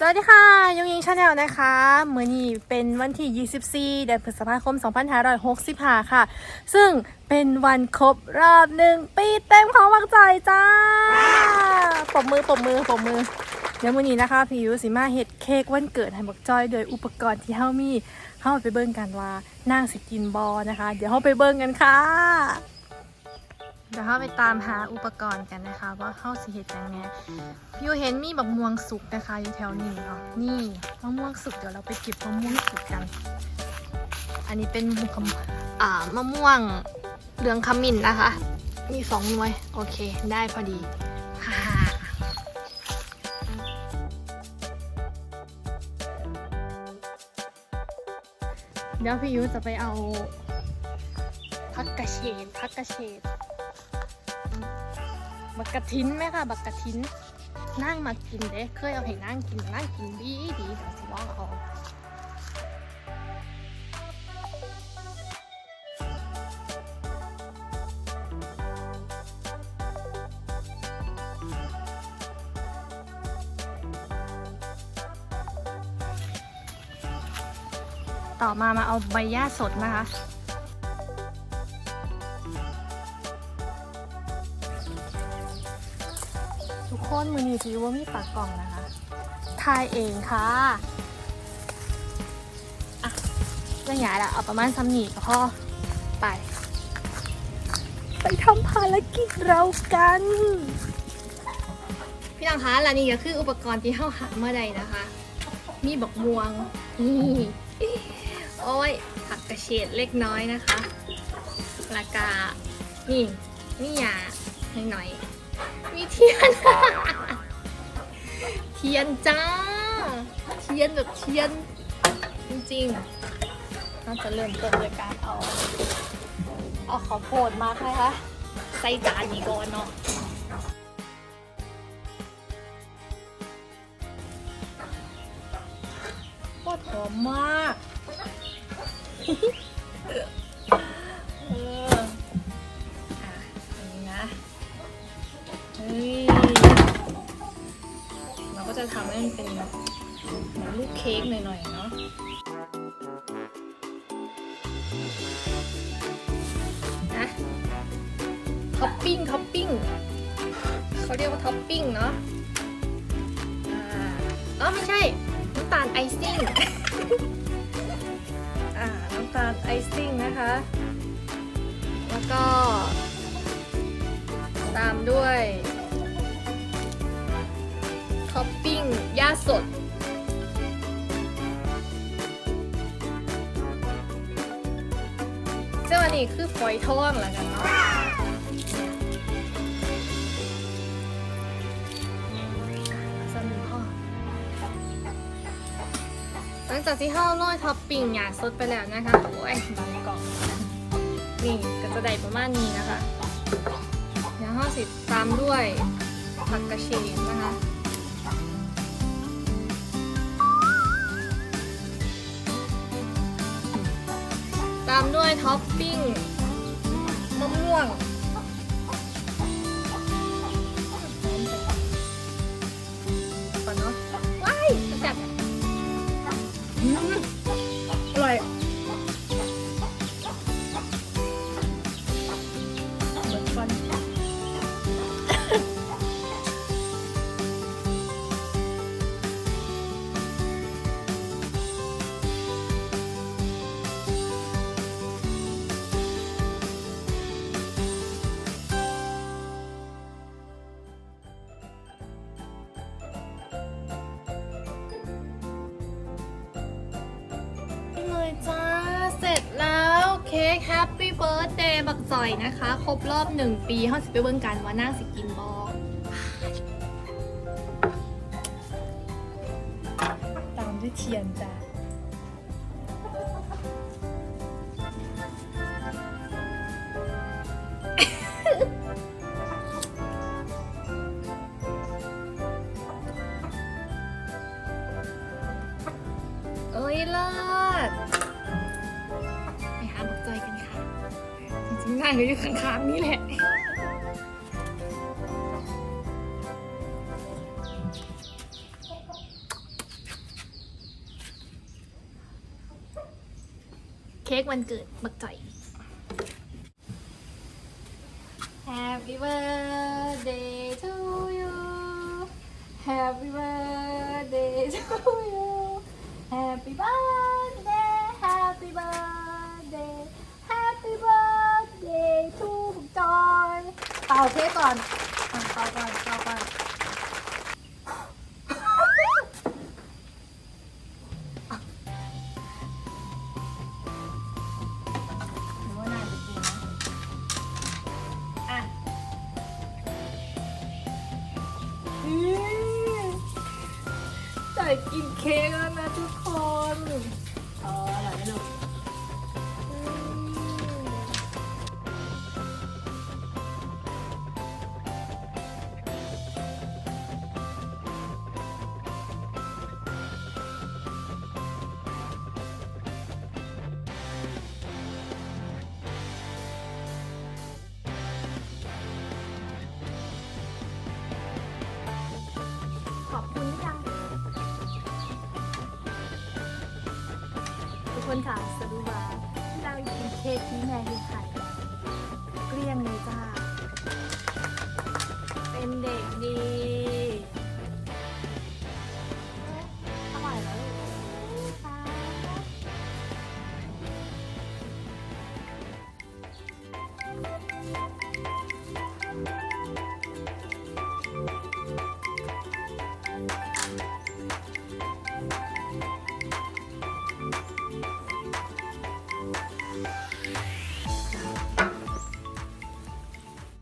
สวัสดีค่ะยงยิงชาแนลนะคะเมื่อนี้เป็นวันที่ 24 เดือนพฤษภาคม 2565 ค่ะ ซึ่งเป็นวันครบรอบหนึ่งปีเต็มของวังใจจ้าปรบมือปรบมือปรบมือ เดี๋ยวมื้อนี้นะคะพี่ยูสิมาเฮ็ดเค้กวันเกิดให้บักจอยโดยอุปกรณ์ที่เฮามีเฮาไปเบิ่งกันว่านางสิกินบอนะคะ เดี๋ยวเฮาไปเบิ่งกันค่ะ ดี๋ยวเฮาไปตามหาอุปกรณ์กันนะคะ ว่าเฮาสิเฮ็ดจังไงยูเห็นมีแบักม่วงสุกนะคะอยู่แถวนี้เนาะนี่มะม่วงสุกเดี๋ยวเราไปเก็บมะม่วงสุกกัน อันนี้เป็นมะม่วงอ่ามะม่วงเหลืองขมิ้นนะคะ มีสองหน่วย โอเค ได้พอดีฮ่าเดี๋ยวพี่ยูจะไปเอาพักกระเฉดพักกระเฉด บักกะทินไหมคะบักกะทินนั่งมากินเด้เคยเอาให้นั่งกินนั่งกินดีดีเดี๋ยวสิลองเอาต่อมามาเอาใบหญ้าสดนะคะ คนมือนี้ถือว่ามีปากกล่องนะคะทายเองค่ะอะเรื่องใหญ่ละเอาประมาณซ้ำหนีกับพ่อไป ไปทำภารกิจเรากัน พี่น้องคะและนี่ก็คืออุปกรณ์ที่เข้าหาเมื่อใดนะคะ มีบักมวงนี่โอ้ยผักกระเฉดเล็กน้อยนะคะ แล้วกานี่นี่ยาหน่อย มีเทียน เทียนจ้า เทียนแบบเทียน จริงๆน่าจะเริ่มต้นด้วยการเอา เอาข้าวโพดมานะคะใส่จานนี้ก่อนเนาะโคตรหอมมาก จะทำให้มันเป็นแบบเหมือนลูกเค้กหน่อยๆเนาะนะท็อปปิ้งท็อปปิ้งเขาเรียกว่าท็อปปิ้งเนาะอ๋อไม่ใช่น้ำตาลไอซิ่ง เจ้าอันนี้คือฝอยทองแล้วกันเนาะสนุกพ่อหลังจากที่เข้าโรยท็อปปิ้งหยาสดไปแล้วนะคะ โอ้ยบางกล่องนี่ก็จะได้ประมาณนี้นะคะเดี๋ยวห้าสิบตามด้วยผักกระเฉดนะคะามด้วยท็อปปิ้งมะม่วง เค้กแฮปปี้เบิร์ a เดย์บักจ่อยนะคะ ครบรอบหนึ่งปีเขาสิไปเบิ่งกันว่านั่งสิกินบอตามด้วยเทียนจ้าเอ้ยเลิศ นั่งอยู่ข้างๆนี่แหละ เค้กวันเกิดบักจ่อย Happy birthday เป่าเค้กก่อนอะเป่าก่อนเป่าก่อนหรือว่านายจะกินนะอะอืมจ่ายกินเค้กแล้วนะทุกคนอ๋ออร่อยไหมลูก คนถามสรุปว่าเรากินเค้กที่แม่ที่ขายเกลี้ยงเลยจ้า เป็นเด็กดี